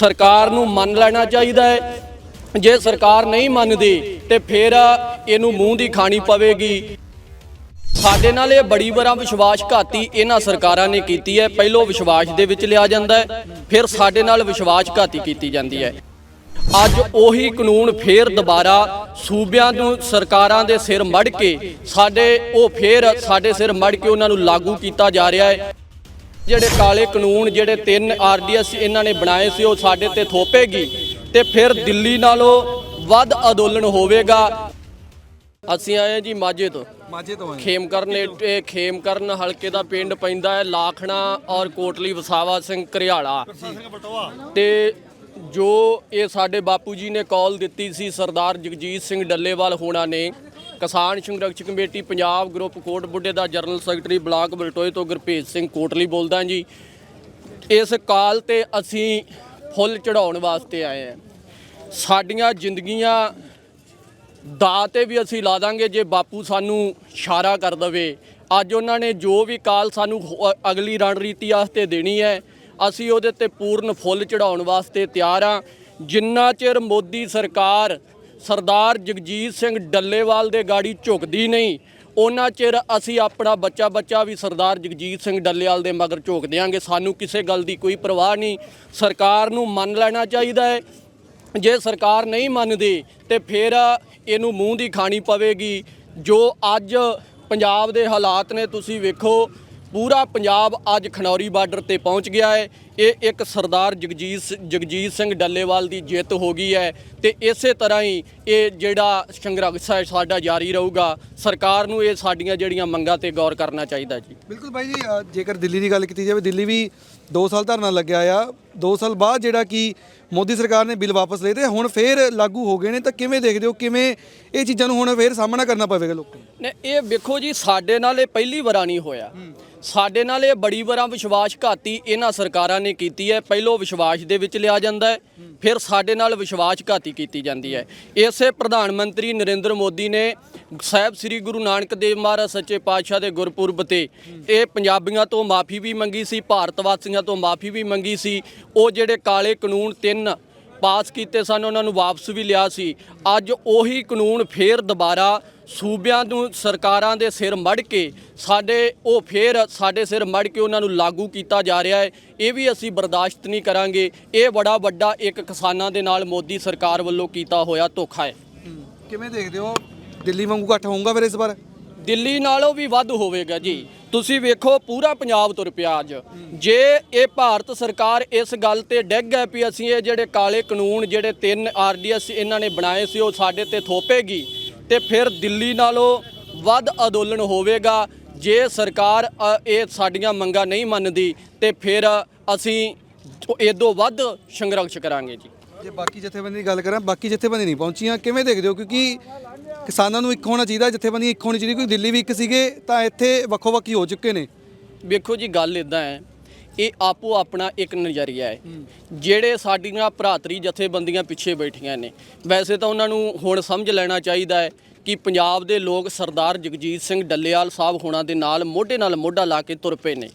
ਸਰਕਾਰ ਨੂੰ ਮੰਨ ਲੈਣਾ ਚਾਹੀਦਾ ਹੈ। ਜੇ ਸਰਕਾਰ ਨਹੀਂ ਮੰਨਦੀ ਤੇ ਫਿਰ ਇਹਨੂੰ ਮੂੰਹ ਦੀ ਖਾਣੀ ਪਵੇਗੀ। ਸਾਡੇ ਨਾਲ ਇਹ ਬੜੀ ਬੜਾ ਵਿਸ਼ਵਾਸਘਾਤੀ ਇਹਨਾਂ ਸਰਕਾਰਾਂ ਨੇ ਕੀਤੀ ਹੈ। ਪਹਿਲੋਂ ਵਿਸ਼ਵਾਸ ਦੇ ਵਿੱਚ ਲਿਆ ਜਾਂਦਾ ਹੈ, ਫਿਰ ਸਾਡੇ ਨਾਲ ਵਿਸ਼ਵਾਸਘਾਤੀ ਕੀਤੀ ਜਾਂਦੀ ਹੈ। ਅੱਜ ਉਹੀ ਕਾਨੂੰਨ ਫੇਰ ਦੁਬਾਰਾ ਸੂਬਿਆਂ ਨੂੰ ਸਰਕਾਰਾਂ ਦੇ ਸਿਰ ਮੜ ਕੇ ਸਾਡੇ, ਉਹ ਫੇਰ ਸਾਡੇ ਸਿਰ ਮੜ ਕੇ ਉਹਨਾਂ ਨੂੰ ਲਾਗੂ ਕੀਤਾ ਜਾ ਰਿਹਾ ਹੈ। ਜਿਹੜੇ ਕਾਲੇ ਕਾਨੂੰਨ ਜਿਹੜੇ ਤਿੰਨ ਆਰਡੀਐਸ ਇਹਨਾਂ ਨੇ ਬਣਾਏ ਸੀ ਉਹ ਸਾਡੇ ਤੇ ਥੋਪੇਗੀ ਤੇ ਫਿਰ ਦਿੱਲੀ ਨਾਲੋਂ ਵੱਧ ਅੰਦੋਲਨ ਹੋਵੇਗਾ। ਅਸੀਂ ਆਏ ਜੀ ਮਾਝੇ ਤੋਂ। ਮਾਝੇ ਤੋਂ ਆਏ ਖੇਮਕਰਨ ਇਹ ਖੇਮਕਰਨ ਹਲਕੇ ਦਾ ਪਿੰਡ ਪੈਂਦਾ ਹੈ ਲਾਖਣਾ ਔਰ ਕੋਟਲੀ ਵਸਾਵਾ ਸਿੰਘ ਘਰਿਆਲਾ ਤੇ ਜੋ ਇਹ ਸਾਡੇ ਬਾਪੂ ਜੀ ਨੇ ਕਾਲ ਦਿੱਤੀ ਸੀ ਸਰਦਾਰ ਜਗਜੀਤ ਸਿੰਘ ਡੱਲੇਵਾਲ ਹੋਣਾ ਨੇ ਕਿਸਾਨ ਸੰਘਰਸ਼ ਕਮੇਟੀ ਪੰਜਾਬ ਗਰੁੱਪ ਕੋਟ ਬੁੱਢੇ ਦਾ ਜਨਰਲ ਸੈਕਟਰੀ ਬਲਾਕ ਬਲਟੋਏ ਤੋਂ ਗੁਰਭੇਜ ਸਿੰਘ ਕੋਟਲੀ ਬੋਲਦਾ ਜੀ। ਇਸ ਕਾਲ ਤੇ ਅਸੀਂ ਫੁੱਲ ਚੜਾਉਣ ਵਾਸਤੇ ਆਏ ਹਾਂ। ਸਾਡੀਆਂ ਜ਼ਿੰਦਗੀਆਂ ਦਾ ਤੇ ਵੀ ਅਸੀਂ ਲਾ ਦਾਂਗੇ ਜੇ ਬਾਪੂ ਸਾਨੂੰ ਇਸ਼ਾਰਾ ਕਰ ਦਵੇ। ਅੱਜ ਉਹਨਾਂ ਨੇ ਜੋ ਵੀ ਕਾਲ ਸਾਨੂੰ ਅਗਲੀ ਰਣਨੀਤੀ ਵਾਸਤੇ ਦੇਣੀ ਹੈ, ਅਸੀਂ ਉਹਦੇ ਤੇ ਪੂਰਨ ਫੁੱਲ ਚੜਾਉਣ ਵਾਸਤੇ ਤਿਆਰ ਆ ਜਿੰਨਾ ਚਿਰ ਮੋਦੀ ਸਰਕਾਰ ਸਰਦਾਰ ਜਗਜੀਤ ਸਿੰਘ ਡੱਲੇਵਾਲ ਦੇ ਗਾੜੀ ਝੁਕਦੀ ਨਹੀਂ। ਉਹਨਾਂ ਚਿਰ ਅਸੀਂ ਆਪਣਾ ਬੱਚਾ ਬੱਚਾ ਵੀ ਸਰਦਾਰ ਜਗਜੀਤ ਸਿੰਘ ਡੱਲੇਵਾਲ ਦੇ ਮਗਰ ਝੋਕ ਦਿਆਂਗੇ। ਸਾਨੂੰ ਕਿਸੇ ਗੱਲ ਦੀ ਕੋਈ ਪਰਵਾਹ ਨਹੀਂ। ਸਰਕਾਰ ਨੂੰ ਮੰਨ ਲੈਣਾ ਚਾਹੀਦਾ ਹੈ। ਜੇ ਸਰਕਾਰ ਨਹੀਂ ਮੰਨਦੀ ਤੇ ਫਿਰ ਇਹਨੂੰ ਮੂੰਹ ਦੀ ਖਾਣੀ ਪਵੇਗੀ। ਜੋ ਅੱਜ ਪੰਜਾਬ ਦੇ ਹਾਲਾਤ ਨੇ, ਤੁਸੀਂ ਵੇਖੋ ਪੂਰਾ ਪੰਜਾਬ ਅੱਜ ਖਨੌਰੀ ਬਾਰਡਰ ਤੇ ਪਹੁੰਚ ਗਿਆ ਹੈ। ਇਹ ਇੱਕ ਸਰਦਾਰ ਜਗਜੀਤ ਸ- ਜਗਜੀਤ ਸਿੰਘ ਡੱਲੇਵਾਲ ਦੀ ਜਿੱਤ ਹੋ ਗਈ ਹੈ ਤੇ ਇਸੇ ਤਰ੍ਹਾਂ ਹੀ ਇਹ ਜਿਹੜਾ ਸੰਘਰਸ਼ ਹੈ ਸਾਡਾ ਜਾਰੀ ਰਹੂਗਾ। ਸਰਕਾਰ ਨੂੰ ਇਹ ਸਾਡੀਆਂ ਜਿਹੜੀਆਂ ਮੰਗਾਂ ਤੇ ਗੌਰ ਕਰਨਾ ਚਾਹੀਦਾ ਜੀ। ਬਿਲਕੁਲ ਬਾਈ ਜੀ ਜੇਕਰ ਦਿੱਲੀ ਦੀ ਗੱਲ ਕੀਤੀ ਜਾਵੇ, ਦਿੱਲੀ ਵੀ 2 ਸਾਲ ਧਰਨਾ ਲੱਗਿਆ ਆ। 2 ਸਾਲ ਬਾਅਦ ਜਿਹੜਾ ਕਿ ਮੋਦੀ ਸਰਕਾਰ ਨੇ ਬਿੱਲ ਵਾਪਸ ਲਏ ਤੇ ਹੁਣ ਫੇਰ ਲਾਗੂ ਹੋ ਗਏ ਨੇ, ਤਾਂ ਕਿਵੇਂ ਦੇਖਦੇ ਹੋ, ਕਿਵੇਂ ਇਹ ਚੀਜ਼ਾਂ ਨੂੰ ਹੁਣ ਫੇਰ ਸਾਹਮਣਾ ਕਰਨਾ ਪਵੇਗਾ ਲੋਕਾਂ ਨੂੰ? ਨੇ, ਇਹ ਵੇਖੋ ਜੀ, ਸਾਡੇ ਨਾਲ ਇਹ ਪਹਿਲੀ ਵਾਰਾ ਨਹੀਂ ਹੋਇਆ। ਸਾਡੇ ਨਾਲ ਇਹ ਬੜੀ ਵਾਰਾਂ ਵਿਸ਼ਵਾਸਘਾਤੀ ਇਹਨਾਂ ਸਰਕਾਰਾਂ ਨੇ ਕੀਤੀ ਹੈ। ਪਹਿਲੋਂ ਵਿਸ਼ਵਾਸ ਦੇ ਵਿੱਚ ਲਿਆ ਜਾਂਦਾ ਹੈ, ਫਿਰ ਸਾਡੇ ਨਾਲ ਵਿਸ਼ਵਾਸਘਾਤੀ ਕੀਤੀ ਜਾਂਦੀ ਹੈ। ਇਸੇ ਪ੍ਰਧਾਨ ਮੰਤਰੀ ਨਰਿੰਦਰ ਮੋਦੀ ਨੇ ਸਾਹਿਬ ਸ੍ਰੀ ਗੁਰੂ ਨਾਨਕ ਦੇਵ ਮਹਾਰਾਜ ਸੱਚੇ ਪਾਤਸ਼ਾਹ ਦੇ ਗੁਰਪੁਰਬ ਤੇ ਇਹ ਪੰਜਾਬੀਆਂ ਤੋਂ ਮਾਫੀ ਵੀ ਮੰਗੀ ਸੀ ਭਾਰਤ ਵਾਸੀਆਂ ਤੋਂ ਮਾਫੀ ਵੀ ਮੰਗੀ ਸੀ। ਉਹ ਜਿਹੜੇ ਕਾਲੇ ਕਾਨੂੰਨ ਤਿੰਨ ਪਾਸ ਕੀਤੇ ਸਨ, ਉਹਨਾਂ ਨੂੰ ਵਾਪਸ ਵੀ ਲਿਆ ਸੀ। ਅੱਜ ਉਹੀ ਕਾਨੂੰਨ ਫੇਰ ਦੁਬਾਰਾ ਸੂਬਿਆਂ ਨੂੰ, ਸਰਕਾਰਾਂ ਦੇ ਸਿਰ ਮੜ ਕੇ ਸਾਡੇ, ਉਹ ਫੇਰ ਸਾਡੇ ਸਿਰ ਮੜ ਕੇ ਉਹਨਾਂ ਨੂੰ ਲਾਗੂ ਕੀਤਾ ਜਾ ਰਿਹਾ ਹੈ। ਇਹ ਵੀ ਅਸੀਂ ਬਰਦਾਸ਼ਤ ਨਹੀਂ ਕਰਾਂਗੇ। ਇਹ ਬੜਾ ਵੱਡਾ ਇੱਕ ਕਿਸਾਨਾਂ ਦੇ ਨਾਲ ਮੋਦੀ ਸਰਕਾਰ ਵੱਲੋਂ ਕੀਤਾ ਹੋਇਆ ਧੋਖਾ ਹੈ। ਕਿਵੇਂ ਦੇਖਦੇ ਹੋ? ਦਿੱਲੀ ਵਾਂਗੂ ਇਕੱਠ ਹੋਊਗਾ ਫਿਰ ਇਸ ਵਾਰ? ਦਿੱਲੀ ਨਾਲੋਂ ਵੀ ਵੱਧ ਹੋਵੇਗਾ ਜੀ। ਤੁਸੀਂ ਵੇਖੋ ਪੂਰਾ ਪੰਜਾਬ ਤੁਰ ਪਿਆ ਅੱਜ। ਜੇ ਇਹ ਭਾਰਤ ਸਰਕਾਰ ਇਸ ਗੱਲ ਤੇ ਡਿੱਗ ਹੈ ਵੀ ਅਸੀਂ ਇਹ ਜਿਹੜੇ ਕਾਲੇ ਕਾਨੂੰਨ, ਜਿਹੜੇ ਤਿੰਨ ਆਰਡੀਐਸ ਇਹਨਾਂ ਨੇ ਬਣਾਏ ਸੀ, ਉਹ ਸਾਡੇ ਤੇ ਥੋਪੇਗੀ, ਤੇ ਫਿਰ ਦਿੱਲੀ ਨਾਲੋਂ ਵੱਧ ਅੰਦੋਲਨ ਹੋਵੇਗਾ। ਜੇ ਸਰਕਾਰ ਇਹ ਸਾਡੀਆਂ ਮੰਗਾਂ ਨਹੀਂ ਮੰਨਦੀ, ਤੇ ਫਿਰ ਅਸੀਂ ਇਦੋਂ ਵੱਧ ਸੰਘਰਸ਼ ਕਰਾਂਗੇ ਜੀ। ਜੇ ਬਾਕੀ ਜਥੇਬੰਦੀ ਦੀ ਗੱਲ ਕਰਾਂ, ਬਾਕੀ ਜਥੇਬੰਦੀ ਨਹੀਂ ਪਹੁੰਚੀਆਂ, ਕਿਵੇਂ ਦੇਖਦੇ ਹੋ? ਕਿਉਂਕਿ ਕਿਸਾਨਾਂ ਨੂੰ ਇੱਕ ਹੋਣਾ ਚਾਹੀਦਾ ਜਥੇਬੰਦੀ ਇੱਕ ਹੋਣੀ ਚਾਹੀਦੀ, ਕਿਉਂਕਿ ਦਿੱਲੀ ਵੀ ਇੱਕ ਸੀਗੇ, ਤਾਂ ਇੱਥੇ ਵੱਖੋ ਵੱਖੀ ਹੋ ਚੁੱਕੇ ਨੇ। ਵੇਖੋ ਜੀ, ਗੱਲ ਇਦਾਂ ਹੈ, ਇਹ ਆਪੋ ਆਪਣਾ ਇੱਕ ਨਜ਼ਰੀਆ ਹੈ। ਜਿਹੜੇ ਸਾਡੀਆਂ ਭਰਾਤਰੀ ਜਥੇਬੰਦੀਆਂ ਪਿੱਛੇ ਬੈਠੀਆਂ ਨੇ, ਵੈਸੇ ਤਾਂ ਉਹਨਾਂ ਨੂੰ ਹੁਣ ਸਮਝ ਲੈਣਾ ਚਾਹੀਦਾ ਹੈ ਕਿ ਪੰਜਾਬ ਦੇ ਲੋਕ ਸਰਦਾਰ ਜਗਜੀਤ ਸਿੰਘ ਡੱਲੇਵਾਲ ਸਾਹਿਬ ਹੋਣਾ ਦੇ ਨਾਲ, ਮੋਢੇ ਨਾਲ ਮੋਢਾ ਲਾ ਕੇ ਤੁਰ ਪਏ ਨੇ।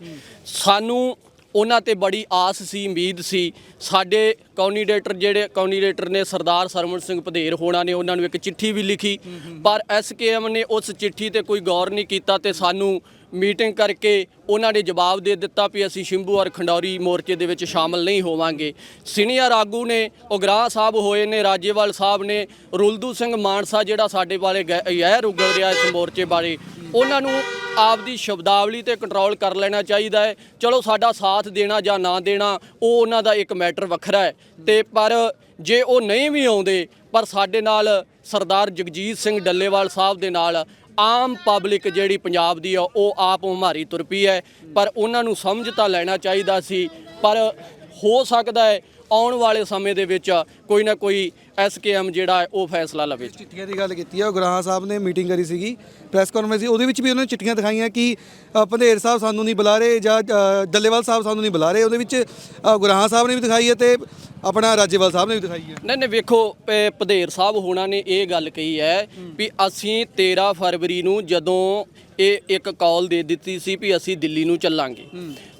ਸਾਨੂੰ ਉਹਨਾਂ ਤੇ ਬੜੀ ਆਸ ਸੀ, ਉਮੀਦ ਸੀ। ਸਾਡੇ ਕੌਂਡੀਡੇਟਰ ਜਿਹੜੇ ਕੌਂਡੀਡੇਟਰ ਨੇ ਸਰਦਾਰ ਸਰਵਣ ਸਿੰਘ ਪਧੇਰ ਹੋਣਾ ਨੇ, ਉਹਨਾਂ ਨੂੰ ਇੱਕ ਚਿੱਠੀ ਵੀ ਲਿਖੀ। ਪਰ ਐਸਕੇਐਮ ਨੇ ਉਸ ਚਿੱਠੀ ਤੇ ਕੋਈ ਗੌਰ ਨਹੀਂ ਕੀਤਾ ਤੇ ਸਾਨੂੰ ਮੀਟਿੰਗ ਕਰਕੇ ਉਹਨਾਂ ਨੇ ਜਵਾਬ ਦੇ ਦਿੱਤਾ ਵੀ ਅਸੀਂ ਸ਼ਿੰਭੂ ਔਰ ਖੰਡੌਰੀ ਮੋਰਚੇ ਦੇ ਵਿੱਚ ਸ਼ਾਮਲ ਨਹੀਂ ਹੋਵਾਂਗੇ। ਸੀਨੀਅਰ ਆਗੂ ਨੇ, ਉਗਰਾਹ ਸਾਹਿਬ ਹੋਏ ਨੇ, ਰਾਜੇਵਾਲ ਸਾਹਿਬ ਨੇ, ਰੁਲਦੂ ਸਿੰਘ ਮਾਨਸਾ ਜਿਹੜਾ ਸਾਡੇ ਵਾਲੇ ਗੈਰ ਉਗਲ ਰਿਹਾ ਇਸ ਮੋਰਚੇ ਬਾਰੇ, ਉਹਨਾਂ ਨੂੰ ਆਪਦੀ ਸ਼ਬਦਾਵਲੀ ਤੇ ਕੰਟਰੋਲ ਕਰ ਲੈਣਾ ਚਾਹੀਦਾ ਹੈ। ਚਲੋ, ਸਾਡਾ ਸਾਥ ਦੇਣਾ ਜਾਂ ਨਾ ਦੇਣਾ, ਉਹ ਉਹਨਾਂ ਦਾ ਇੱਕ ਮੈਟਰ ਵੱਖਰਾ ਹੈ। ਤੇ ਪਰ ਜੇ ਉਹ ਨਹੀਂ ਵੀ ਆਉਂਦੇ, ਪਰ ਸਾਡੇ ਨਾਲ ਸਰਦਾਰ ਜਗਜੀਤ ਸਿੰਘ ਡੱਲੇਵਾਲ ਸਾਹਿਬ ਦੇ ਨਾਲ ਆਮ ਪਬਲਿਕ ਜਿਹੜੀ ਪੰਜਾਬ ਦੀ ਆ, ਉਹ ਆਪ ਹਮਾਰੀ ਤੁਰ ਪਈ ਹੈ। ਪਰ ਉਹਨਾਂ ਨੂੰ ਸਮਝ ਤਾਂ ਲੈਣਾ ਚਾਹੀਦਾ ਸੀ, ਪਰ ਹੋ ਸਕਦਾ ਹੈ ਆਉਣ ਵਾਲੇ ਸਮੇਂ ਦੇ ਵਿੱਚ ਕੋਈ ਨਾ ਕੋਈ ਐਸਕੇਐਮ ਜਿਹੜਾ ਉਹ ਫੈਸਲਾ ਲਵੇ। ਚਿੱਠੀਆਂ ਦੀ ਗੱਲ ਕੀਤੀ ਹੈ ਗੁਰਾਹਾਂ ਸਾਹਿਬ ਨੇ ਮੀਟਿੰਗ ਕਰੀ ਸੀਗੀ ਪ੍ਰੈਸ ਕਾਨਫਰੰਸ ਸੀ ਉਹਦੇ ਵਿੱਚ ਵੀ ਉਹਨਾਂ ਨੇ ਚਿੱਠੀਆਂ ਦਿਖਾਈਆਂ ਕਿ ਪੰਧੇਰ ਸਾਹਿਬ ਸਾਨੂੰ ਨਹੀਂ ਬੁਲਾ ਰਹੇ ਜਾਂ ਅ, ਡੱਲੇਵਾਲ ਸਾਹਿਬ ਸਾਨੂੰ ਨਹੀਂ ਬੁਲਾ ਰਹੇ ਉਹਦੇ ਵਿੱਚ ਗੁਰਾਹਾਂ ਸਾਹਿਬ ਨੇ ਵੀ ਦਿਖਾਈ ਹੈ ਤੇ ਆਪਣਾ ਰਾਜੇਵਾਲ ਸਾਹਿਬ ਨੇ ਵੀ ਦਿਖਾਈ ਹੈ। ਨਹੀਂ ਨਹੀਂ ਵੇਖੋ ਪਧੇਰ ਸਾਹਿਬ ਹੋਣਾ ਨੇ ਇਹ ਗੱਲ ਕਹੀ ਹੈ ਵੀ ਅਸੀਂ 13 ਫਰਵਰੀ ਨੂੰ ਜਦੋਂ ਇਹ ਇੱਕ ਕਾਲ ਦੇ ਦਿੱਤੀ ਸੀ ਵੀ ਅਸੀਂ ਦਿੱਲੀ ਨੂੰ ਚੱਲਾਂਗੇ।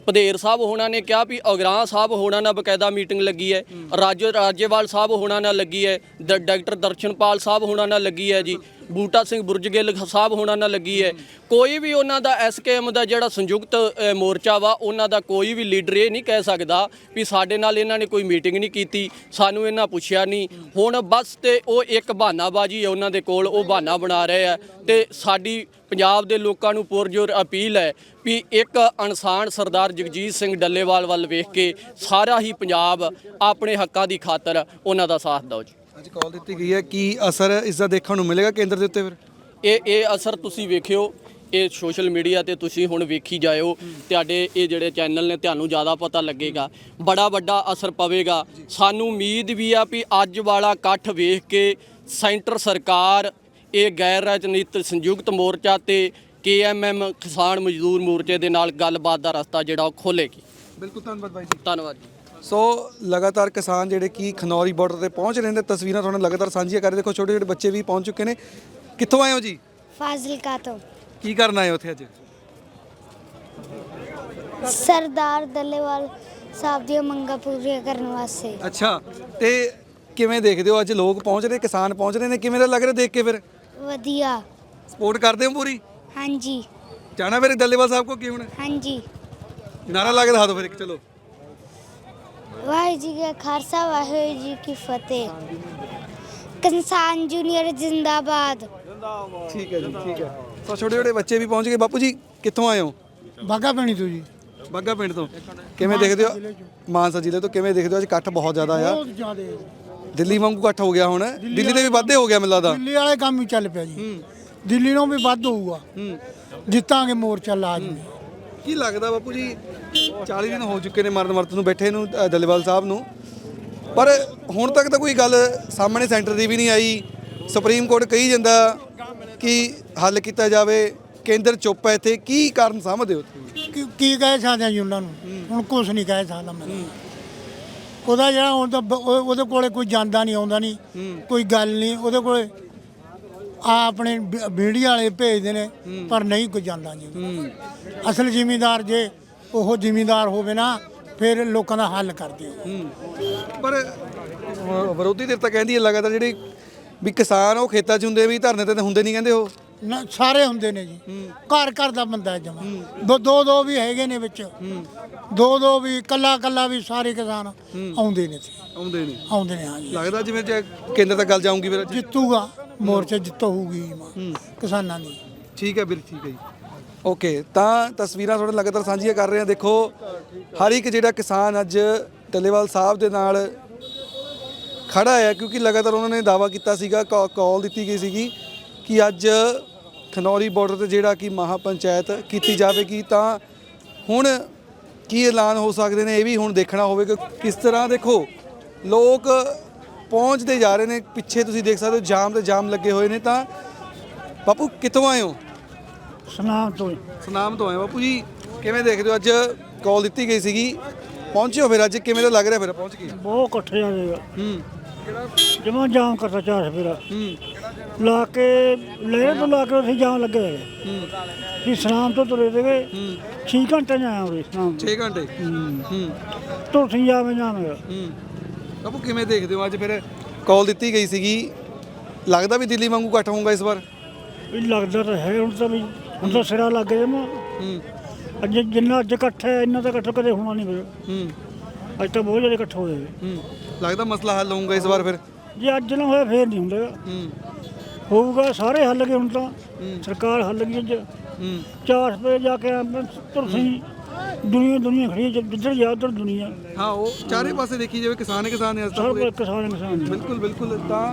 ਪਧੇਰ ਸਾਹਿਬ ਹੋਣਾ ਨੇ ਕਿਹਾ ਵੀ ਅਗਰਾਂ ਸਾਹਿਬ ਹੋਣਾ ਨਾਲ ਬਕਾਇਦਾ ਮੀਟਿੰਗ ਲੱਗੀ ਹੈ ਰਾਜ ਰਾਜੇਵਾਲ ਸਾਹਿਬ ਹੋਣਾ ਨਾਲ ਲੱਗੀ ਹੈ ਡਾਕਟਰ ਦਰਸ਼ਨਪਾਲ ਸਾਹਿਬ ਹੋਣਾ ਨਾਲ ਲੱਗੀ ਹੈ ਜੀ। ਬੂਟਾ ਸਿੰਘ ਬੁਰਜਗਿੱਲ ਸਾਹਿਬ ਹੋਣਾ ਨਾਲ ਲੱਗੀ ਹੈ। ਕੋਈ ਵੀ ਉਹਨਾਂ ਦਾ ਐਸਕੇਐਮ ਦਾ ਜਿਹੜਾ ਸੰਯੁਕਤ ਅ, ਮੋਰਚਾ ਵਾ ਉਹਨਾਂ ਦਾ ਕੋਈ ਵੀ ਲੀਡਰ ਇਹ ਨਹੀਂ ਕਹਿ ਸਕਦਾ ਵੀ ਸਾਡੇ ਨਾਲ ਇਹਨਾਂ ਨੇ ਕੋਈ ਮੀਟਿੰਗ ਨਹੀਂ ਕੀਤੀ ਸਾਨੂੰ ਇਹਨਾਂ ਪੁੱਛਿਆ ਨਹੀਂ। ਹੁਣ ਬਸ ਤੇ ਉਹ ਇੱਕ ਬਹਾਨਾਬਾਜ਼ੀ ਹੈ ਉਹਨਾਂ ਦੇ ਕੋਲ ਉਹ ਬਹਾਨਾ ਬਣਾ ਰਹੇ ਆ ਤੇ ਸਾਡੀ ਪੰਜਾਬ ਦੇ ਲੋਕਾਂ ਨੂੰ ਪੁਰਜੋਰ ਅਪੀਲ ਹੈ ਵੀ ਇੱਕ ਇਨਸਾਨ ਸਰਦਾਰ ਜਗਜੀਤ ਸਿੰਘ ਡੱਲੇਵਾਲ ਵੱਲ ਵੇਖ ਕੇ ਸਾਰਾ ਹੀ ਪੰਜਾਬ ਆਪਣੇ ਹੱਕਾਂ ਦੀ ਖਾਤਰ ਉਹਨਾਂ ਦਾ ਸਾਥ ਦਿਓ ਜੀ। ਅੱਜ ਕਾਲ ਦਿੱਤੀ ਗਈ ਹੈ ਕੀ ਅਸਰ ਇਸ ਦਾ ਦੇਖਣ ਨੂੰ ਮਿਲੇਗਾ ਕੇਂਦਰ ਦੇ ਉੱਤੇ ਫਿਰ? ਇਹ ਇਹ ਅਸਰ ਤੁਸੀਂ ਵੇਖਿਓ ਇਹ ਸੋਸ਼ਲ ਮੀਡੀਆ ਤੇ ਤੁਸੀਂ ਹੁਣ ਵੇਖੀ ਜਾਇਓ ਤੁਹਾਡੇ ਇਹ ਜਿਹੜੇ ਚੈਨਲ ਨੇ ਤੁਹਾਨੂੰ ਜ਼ਿਆਦਾ ਪਤਾ ਲੱਗੇਗਾ। ਬੜਾ ਵੱਡਾ ਅਸਰ ਪਵੇਗਾ। ਸਾਨੂੰ ਉਮੀਦ ਵੀ ਆ ਵੀ ਅੱਜ ਵਾਲਾ ਇਕੱਠ ਵੇਖ ਕੇ ਸੈਂਟਰ ਸਰਕਾਰ ਇਹ ਗੈਰ ਰਾਜਨੀਤਿਕ ਸੰਯੁਕਤ ਮੋਰਚਾ ਤੇ ਕੇਐਮਐਮ ਕਿਸਾਨ ਮਜ਼ਦੂਰ ਮੋਰਚੇ ਦੇ ਨਾਲ ਗੱਲਬਾਤ ਦਾ ਰਸਤਾ ਜਿਹੜਾ ਉਹ ਖੋਲੇਗੀ। ਬਿਲਕੁਲ ਧੰਨਵਾਦ ਬਾਈ ਜੀ। ਧੰਨਵਾਦ ਜੀ। ਸੋ ਲਗਾਤਾਰ ਕਿਸਾਨ ਜਿਹੜੇ ਕੀ ਖਨੌਰੀ ਬਾਰਡਰ ਤੇ ਪਹੁੰਚ ਰਹੇ ਨੇ ਤਸਵੀਰਾਂ ਤੁਹਾਨੂੰ ਲਗਾਤਾਰ ਸਾਂਝੀਆਂ ਕਰ ਰਹੇ ਦੇਖੋ ਛੋਟੇ ਛੋਟੇ ਬੱਚੇ ਵੀ ਪਹੁੰਚ ਚੁੱਕੇ ਨੇ। ਕਿੱਥੋਂ ਆਏ ਹੋ ਜੀ? ਫਾਜ਼ਿਲਕਾ ਤੋਂ। ਕੀ ਕਰਨ ਆਏ ਹੋ ਉੱਥੇ ਅੱਜ? ਸਰਦਾਰ ਦੱਲੇਵਾਲ ਸਾਹਿਬ ਦੀਆਂ ਮੰਗਾਂ ਪੂਰੀਆਂ ਕਰਨ ਵਾਸਤੇ। ਅੱਛਾ ਤੇ ਕਿਵੇਂ ਦੇਖਦੇ ਹੋ ਅੱਜ ਲੋਕ ਪਹੁੰਚ ਰਹੇ ਕਿਸਾਨ ਪਹੁੰਚ ਰਹੇ ਨੇ? ਕਿਵੇਂ ਦਾ ਲੱਗ ਰਿਹਾ ਦੇਖ ਕੇ ਫਿਰ? ਵਧੀਆ। ਸਪੋਰਟ ਕਰਦੇ ਹੋ ਪੂਰੀ? ਹਾਂਜੀ। ਜਾਣਾ ਫਿਰ ਡੱਲੇਵਾਲ ਸਾਹਿਬ ਕੋ ਕੀ ਹੁਣ? ਹਾਂਜੀ। ਨਾਰਾ ਲਾ ਕੇ ਦਿਖਾ ਦਿਓ ਫਿਰ ਇੱਕ ਚਲੋ। ਵਾਹਿਗੁਰੂ ਜੀ ਕਾ ਖਾਲਸਾ ਵਾਹਿਗੁਰੂ ਜੀ ਕੀ ਫਤਿਹ। ਕਿਸਾਨ ਜੂਨੀਅਰ ਜਿੰਦਾਬਾਦ। ਠੀਕ ਹੈ ਜੀ ਠੀਕ ਹੈ। ਸੋ ਛੋਟੇ ਛੋਟੇ ਬੱਚੇ ਵੀ ਪਹੁੰਚ ਗਏ। ਬਾਪੂ ਜੀ ਕਿੱਥੋਂ ਆਏ ਹੋ? ਬਾਗਾ ਪੈਣੀ ਤੋਂ ਜੀ। ਬਾਗਾ ਪਿੰਡ ਤੋਂ। ਕਿਵੇਂ ਦੇਖਦੇ ਹੋ? ਮਾਨਸਾ ਜ਼ਿਲ੍ਹੇ ਤੋਂ ਕਿਵੇਂ ਦੇਖਦੇ ਹੋ? ਅੱਜ ਇਕੱਠ ਬਹੁਤ ਜ਼ਿਆਦਾ ਆ। ਬਹੁਤ ਜ਼ਿਆਦੇ ਦਿੱਲੀ ਵਾਂਗੂ ਇਕੱਠ ਹੋ ਗਿਆ ਹੁਣ। ਦਿੱਲੀ ਦੇ ਵੀ ਵਾਧੇ ਹੋ ਗਿਆ ਮੈਨੂੰ ਲੱਗਦਾ। ਦਿੱਲੀ ਵਾਲੇ ਕੰਮ ਹੀ ਚੱਲ ਪਿਆ ਜੀ। ਦਿੱਲੀ ਨੂੰ ਵੀ ਵੱਧ ਹੋਊਗਾ। ਹੂੰ। ਜਿੱਤਾਂਗੇ ਮੋਰਚਾ ਲਾਜ਼ਮੀ। ਕੀ ਲੱਗਦਾ ਬਾਪੂ ਜੀ 40 ਦਿਨ ਹੋ ਚੁੱਕੇ ਨੇ ਮਰਨ ਮਰਤ ਨੂੰ ਬੈਠੇ ਨੂੰ ਅ, ਡੱਲੇਵਾਲ ਸਾਹਿਬ ਨੂੰ। ਪਰ ਹੁਣ ਤੱਕ ਤਾਂ ਕੋਈ ਗੱਲ ਸਾਹਮਣੇ ਸੈਂਟਰ ਦੀ ਵੀ ਨਹੀਂ ਆਈ। ਸੁਪਰੀਮ ਕੋਰਟ ਕਹੀ ਜਾਂਦਾ ਕਿ ਹੱਲ ਕੀਤਾ ਜਾਵੇ ਕੇਂਦਰ ਚੁੱਪ ਹੈ ਇੱਥੇ। ਕੀ ਕਾਰਨ ਸਮਝਦੇ ਹੋ ਤੁਸੀਂ? ਕੀ ਕੀ ਕਹਿ ਸਕਦੇ ਹਾਂ ਜੀ ਉਹਨਾਂ ਨੂੰ? ਹੁਣ ਕੁਝ ਨਹੀਂ ਕਹਿ ਸਕਦਾ ਮੈਂ ਉਹਦਾ ਜਿਹੜਾ ਹੁਣ ਤਾਂ ਬ- ਉਹ- ਉਹਦੇ ਕੋਲੇ ਕੋਈ ਜਾਂਦਾ ਨਹੀਂ ਆਉਂਦਾ ਨਹੀਂ। ਕੋਈ ਗੱਲ ਨਹੀਂ ਉਹਦੇ ਕੋਲੇ ਆ ਆਪਣੇ ਮੀਡੀਆ ਵਾਲੇ ਭੇਜਦੇ ਨੇ ਪਰ ਨਹੀਂ ਕੋਈ ਜਾਂਦਾ ਜੀ। ਅਸਲ ਜ਼ਿਮੀਂਦਾਰ ਜੇ ਉਹ ਜ਼ਿਮੀਂਦਾਰ ਹੋਵੇ ਨਾ ਫਿਰ ਲੋਕਾਂ ਦਾ ਹੱਲ ਕਰਦੇ ਹੋ। ਪਰ ਵ- ਵਿਰੋਧੀ ਧਿਰ ਤਾਂ ਕਹਿੰਦੀ ਹੈ ਲਗਾਤਾਰ ਜਿਹੜੀ ਵੀ ਕਿਸਾਨ ਉਹ ਖੇਤਾਂ 'ਚ ਹੁੰਦੇ ਵੀ ਧਰਨੇ ਤੇ ਤਾਂ ਹੁੰਦੇ ਨਹੀਂ ਕਹਿੰਦੇ ਉਹ? ਨਾ ਸਾਰੇ ਹੁੰਦੇ ਨੇ ਜੀ। ਘਰ ਘਰ ਦਾ ਬੰਦਾ ਜਮਾ। ਦੋ ਦੋ ਦੋ ਵੀ ਹੈਗੇ ਨੇ ਵਿੱਚ। ਦੋ ਦੋ ਵੀ ਕੱਲਾ ਕੱਲਾ ਵੀ ਸਾਰੇ ਕਿਸਾਨ ਆਉਂਦੇ ਨੇ ਇੱਥੇ। ਆਉਂਦੇ ਨਹੀਂ ਆਉਂਦੇ ਨੇ ਹਾਂਜੀ। ਲੱਗਦਾ ਜਿਵੇਂ ਜੇ ਕੇਂਦਰ ਤੱਕ ਗੱਲ ਜਾਊਗੀ ਫਿਰ ਜਿੱਤੂਗਾ। ਮੋਰਚਾ ਜਿੱਤ ਹੋਊਗੀ ਜੀ ਮਾਂ ਕਿਸਾਨਾਂ ਦੀ। ਠੀਕ ਹੈ ਵੀਰ ਠੀਕ ਹੈ ਜੀ। ਓਕੇ ਤਾਂ ਤਸਵੀਰਾਂ ਤੁਹਾਡੇ ਲਗਾਤਾਰ ਸਾਂਝੀਆਂ ਕਰ ਰਹੇ ਹਾਂ। ਦੇਖੋ ਹਰ ਇੱਕ ਜਿਹੜਾ ਕਿਸਾਨ ਅੱਜ ਟੱਲੇਵਾਲ ਸਾਹਿਬ ਦੇ ਨਾਲ ਖੜਾ ਹੈ ਕਿਉਂਕਿ ਲਗਾਤਾਰ ਉਹਨਾਂ ਨੇ ਦਾਵਾ ਕੀਤਾ ਸੀਗਾ ਕਾਲ ਦਿੱਤੀ ਗਈ ਸੀਗੀ ਕਿ ਅੱਜ ਖਨੌਰੀ ਬਾਰਡਰ ਤੇ ਜਿਹੜਾ ਕਿ ਮਹਾ ਪੰਚਾਇਤ ਕੀਤੀ ਜਾਵੇਗੀ। ਤਾਂ ਹੁਣ ਕੀ ਐਲਾਨ ਹੋ ਸਕਦੇ ਨੇ? ਇਹ ਵੀ ਹੁਣ ਦੇਖਣਾ ਹੋਵੇਗਾ ਕਿਸ ਤਰ੍ਹਾਂ ਦੇਖੋ ਲੋਕ ਪਹੁੰਚਦੇ ਜਾ ਰਹੇ ਨੇ ਪਿੱਛੇ ਤੁਸੀਂ ਦੇਖ ਸਕਦੇ ਹੋ ਜਾਮ ਤੇ ਜਾਮ ਲੱਗੇ ਹੋਏ ਨੇ ਤਾਂ ਬਾਪੂ ਕਿੱਥੋਂ ਆਏ ਹੋ? ਸੁਨਾਮ ਤੋਂ ਸੁਨਾਮ ਤੋਂ ਆਏ ਹੋ। ਬਾਪੂ ਜੀ ਕਿਵੇਂ ਦੇਖਦੇ ਹੋ? ਅੱਜ ਕਾਲ ਦਿੱਤੀ ਗਈ ਸੀਗੀ। ਪਹੁੰਚੇ ਹੋ ਫਿਰ ਅੱਜ? ਕਿਵੇਂ ਦਾ ਲੱਗ ਰਿਹਾ ਫਿਰ? ਪਹੁੰਚ ਕੇ ਬਹੁਤ ਇਕੱਠੇ ਆ ਜਾਏਗਾ ਹੂੰ। ਜਮਾ ਜਾਮ ਕਰਤਾ ਚਾਰ ਫੇਰਾ। ਹੂੰ। ਲਾ ਕੇ ਲਹਿਰੇ ਤੋਂ ਲਾ ਕੇ ਅਸੀਂ ਜਾਮ ਲੱਗੇ ਹੋਏ ਹੂੰ। ਵੀ ਸੁਨਾਮ ਤੋਂ ਤੁਰੇ ਦੇਗੇ 6 ਘੰਟੇ ਚ ਆਇਆ ਸੁਨਾਮ 6 ਘੰਟੇ? ਹੂੰ। ਤੋਂ ਅਸੀਂ ਜਾਵੇਂ ਜਾਵੇਂਗਾ ਹੂੰ। ਬਾਪੂ ਕਿਵੇਂ ਦੇਖਦੇ ਹੋ? ਅੱਜ ਫਿਰ ਕਾਲ ਦਿੱਤੀ ਗਈ ਸੀਗੀ। ਲੱਗਦਾ ਵੀ ਦਿੱਲੀ ਵਾਂਗੂ ਇਕੱਠ ਹੋਊਗਾ ਇਸ ਵਾਰ? ਇਹ ਲੱਗਦਾ ਤਾਂ ਹੈ ਹੁਣ ਤਾਂ ਵੀ ਹੁਣ ਤਾਂ ਸਿਰਾ ਲੱਗ ਗਿਆ ਹੂੰ। ਅੱਜ ਜਿੰਨਾ ਅੱਜ ਇਕੱਠ ਹੈ ਇੰਨਾ ਤਾਂ ਇਕੱਠ ਕਦੇ ਹੋਣਾ ਨਹੀਂ ਫਿਰ। ਹੂੰ। ਅੱਜ ਤਾਂ ਬਹੁਤ ਜ਼ਿਆਦਾ ਇਕੱਠ ਹੋਏ। ਹੂੰ। ਲੱਗਦਾ ਮਸਲਾ ਹੱਲ ਹੋਊਗਾ ਇਸ ਵਾਰ ਫਿਰ? ਜੇ ਅੱਜ ਨਾ ਹੋਇਆ ਫੇਰ ਨਹੀਂ ਹੁੰਦਾ। ਹੂੰ। ਹੋਊਗਾ ਸਾਰੇ ਹੱਲ ਗਏ ਹੁਣ ਤਾਂ। ਸਰਕਾਰ ਹੱਲ ਗਈ ਅੱਜ। ਹੂੰ। ਚਾਰ ਰੁਪਏ ਜਾ ਕੇ ਤੁਰਸੀ ਦੁਨੀਆ ਦੁਨੀਆ ਖੜੀ ਹੈ ਜਿ- ਜਿੱਧਰ ਜਾ ਉੱਧਰ ਦੁਨੀਆ ਹਾਂ ਉਹ ਚਾਰੇ ਪਾਸੇ ਦੇਖੀ ਜਾਵੇ ਕਿਸਾਨ ਹੀ ਕਿਸਾਨ ਨੇ ਅੱਜ ਸਾਰੇ ਤੱਕ ਕੋਲ ਕਿਸਾਨ ਹੀ ਕਿਸਾਨ ਨੇ। ਬਿਲਕੁਲ ਬਿਲਕੁਲ ਤਾਂ